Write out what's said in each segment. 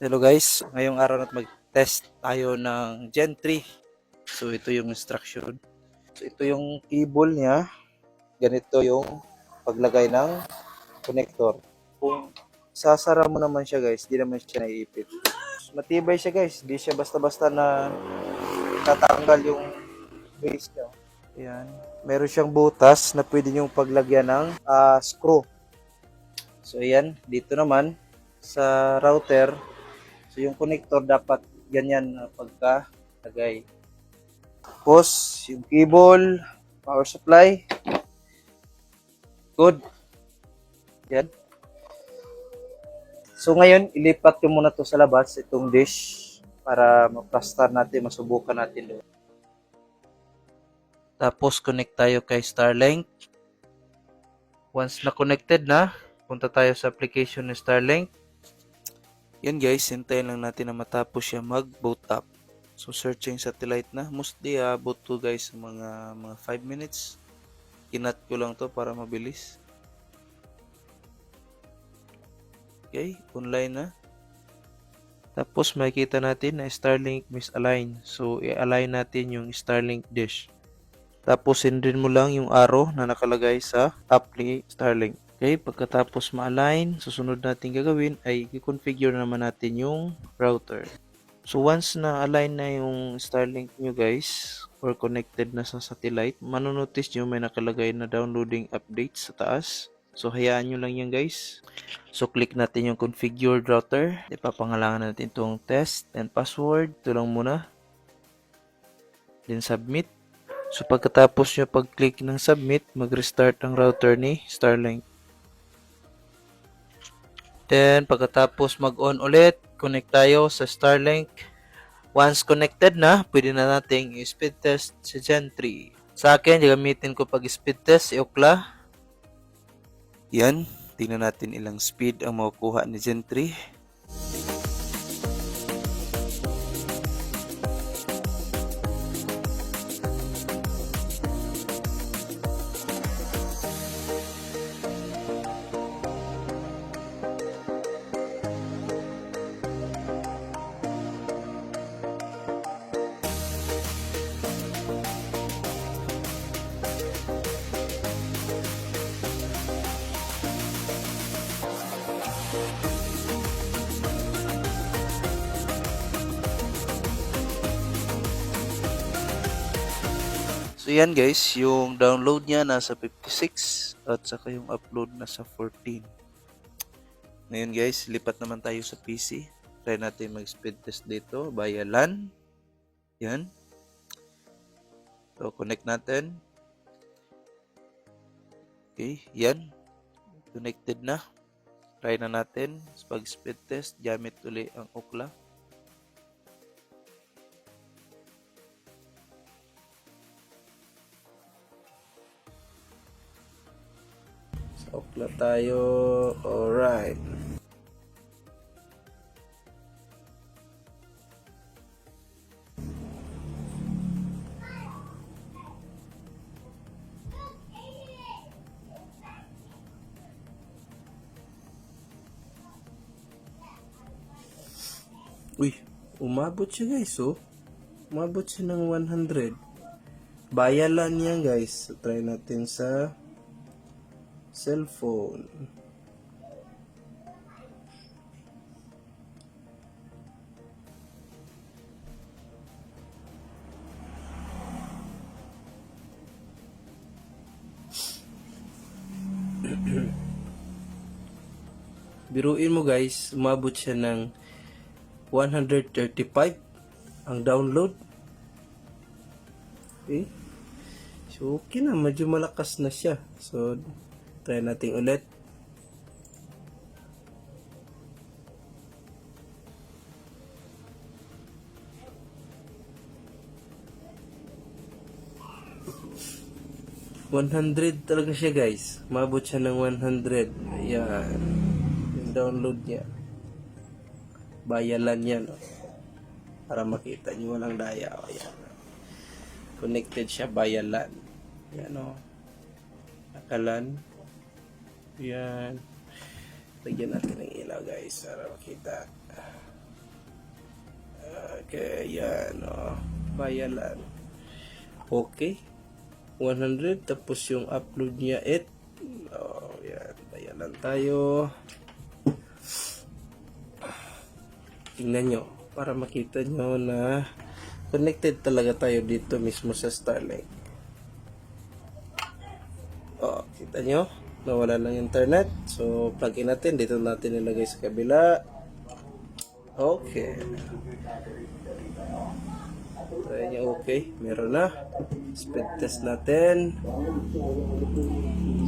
Hello guys, ngayong araw natin mag-test tayo ng Gen 3. So ito yung instruction. So ito yung cable niya. Ganito yung paglagay ng connector. Kung sasara mo naman siya guys, di naman siya naiipit. Matibay siya guys, di siya basta-basta na tatanggal yung base niya. Ayan. Meron siyang butas na pwede niyong paglagyan ng ah, screw. So ayan, dito naman sa router, Yung connector dapat ganyan na pagka-lagay. Tapos yung cable, power supply. Good. Yan. So ngayon, ilipat ko muna to sa labas, itong dish, para maplastar natin, masubukan natin doon. Tapos connect tayo kay Starlink. Once na connected na, punta tayo sa application ni Starlink. Yan guys, hintayin lang natin na matapos siya mag-boot up. So searching satellite na. Mostly abot to guys mga mga 5 minutes. Kinat ko lang to para mabilis. Okay, online na. Tapos makikita natin na Starlink misalign. So i-align natin yung Starlink dish. Tapos sindin mo lang yung arrow na nakalagay sa app ni Starlink. Okay, pagkatapos ma-align, susunod natin gagawin ay i-configure naman natin yung router. So once na align na yung Starlink nyo guys, or connected na sa satellite, manonotice nyo may nakalagay na downloading updates sa taas. So hayaan nyo lang yan guys. So click natin yung configured router. Ipapangalangan natin itong test and password. Ito lang muna. Then submit. So pagkatapos nyo pag-click ng submit, mag-restart ang router ni Starlink. Then, pagkatapos mag-on ulit, connect tayo sa Starlink. Once connected na, pwede na nating i-speed test si Gen 3. Sa akin, gagamitin ko pag speed test si Okla. Yan, tingnan natin ilang speed ang makukuha ni Gen 3. So yan guys, yung download niya nasa 56 at saka yung upload nasa 14. Ngayon guys, lipat naman tayo sa PC. Try natin mag-speed test dito via LAN. Yan. So connect natin. Okay, yan. Connected na. Try na natin pag speed test gamit uli ang Okla. Okla tayo. Alright. Uy, umabot siya guys, oh. Umabot siya ng 100. Bayalan yan guys. So, try natin sa cellphone. Biruin mo guys, umabot siya ng 135 ang download. Okay. So, okay na. Medyo malakas na siya. So, try natin ulit. $100 talaga siya guys. Mabot siya ng 100. Ayan. Yung download niya. Bayalan yan. Oh. Para makita nyo walang daya. Ayan. Connected siya bayalan. Yan o. Nakalan. Yan. Lagyan natin ng ilaw guys para makita. Okay, yan. Oh, bayalan. Okay. 100. Tapos yung upload niya, it. Oh, yan. Bayalan tayo. Tingnan nyo. Para makita nyo na connected talaga tayo dito mismo sa Starlink. Oh, kita nyo? Nawala ng internet. So, plug in natin. Dito natin nilagay sa kabila. Okay. Try niya okay. Meron na. Speed test natin.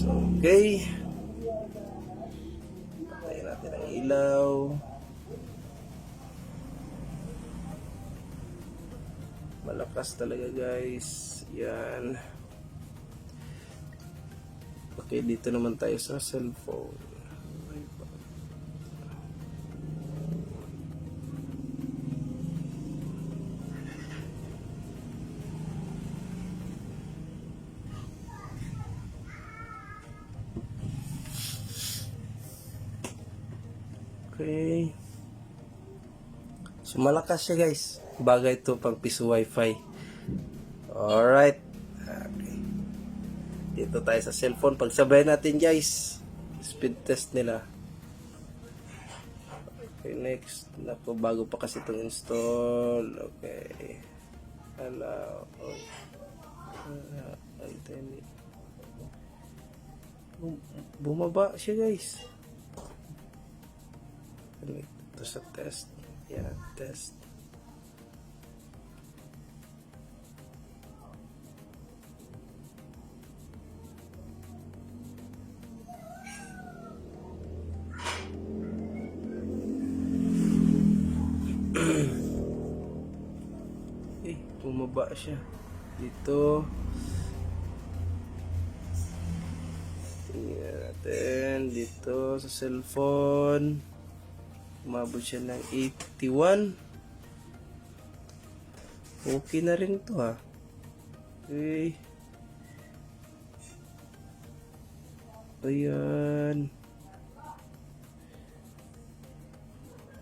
So, okay. Patayin natin ang ilaw. Malakas talaga guys. Yan. Okay, dito naman tayo sa cellphone. Okay. So malakas siya guys. Bagay to pang piso wifi. Alright. Dito tayo sa cellphone. Pagsabay natin guys. Speed test nila. Okay, next. Naku, bago pa kasi itong install. Okay. Allow. Alternate. Bum- Bumaba siya guys. Connect to sa test. Yan, test. Bumaba siya. Dito. Tingnan natin. Dito sa cellphone. Umabot siya ng 81. Okay na rin to ha. Okay. Ayan.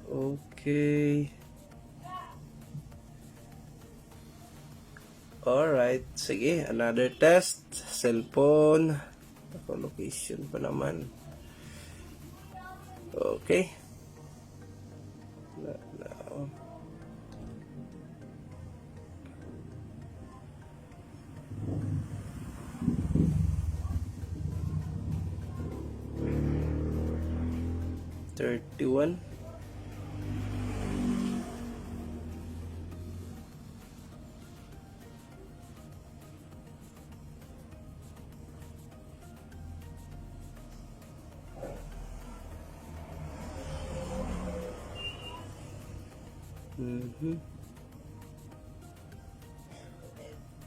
Okay. Alright. Sige, another test. Cellphone. Ako, location pa naman. Okay. Na, na, oh. Thirty-one. Mhm.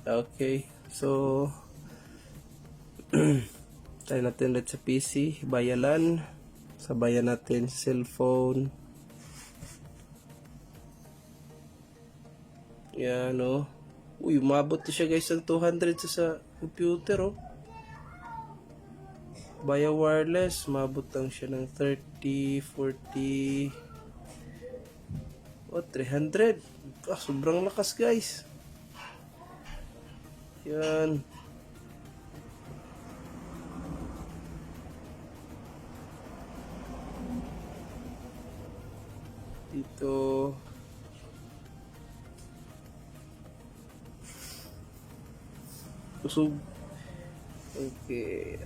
Okay. So, try natin ulit sa PC. Bayalan. Sabayan natin cellphone. Yan, oh. Uy, umabot na siya guys ng 200 sa, sa computer, oh. Via wireless, umabot lang siya ng 30, 40, Oh, 300. Ah, sobrang lakas, guys. Yan. Dito. Kusog. Okay.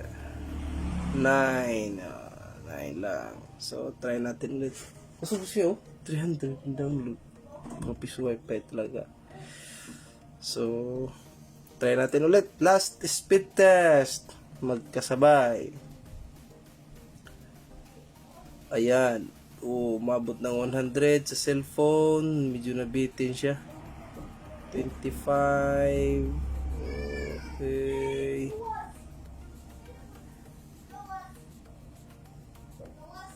Nine. ah, nine lang. So, try natin ulit. Kusog siya, oh. 300 ang download. Mga piso wifi talaga. So, try natin ulit. Last speed test. Magkasabay. Ayan. Oh, umabot ng 100 sa cellphone. Medyo nabitin siya. 25. Okay.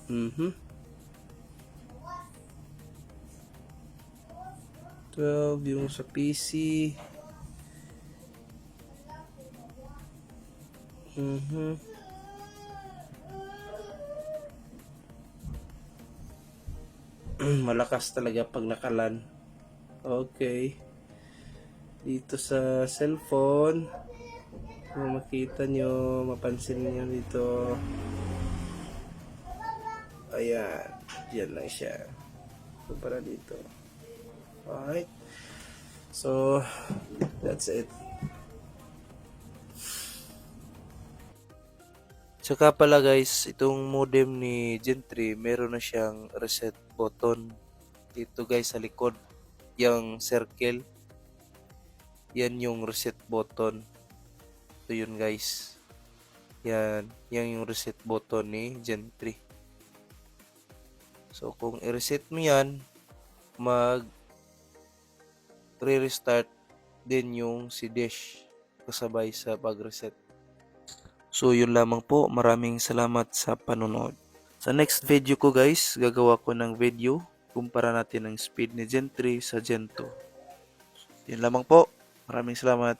Mhm. 12 yung sa PC. Mhm. Malakas talaga pag nakalan. Okay. Dito sa cellphone, kung makita nyo, mapansin nyo dito. Ayan. Diyan lang siya. So, para dito. Alright. So, that's it. Tsaka pala guys, itong modem ni Gen 3, meron na siyang reset button. Dito guys sa likod, yung circle. Yan yung reset button. Ito yun guys. Yan, yan yung reset button ni Gen 3. So kung i-reset mo yan, mag re-restart din yung si Dish kasabay sa pag-reset. So yun lamang po. Maraming salamat sa panonood. Sa next video ko guys, gagawa ko ng video kumpara natin ang speed ni Gen 3 sa Gen 2. Yun lamang po. Maraming salamat.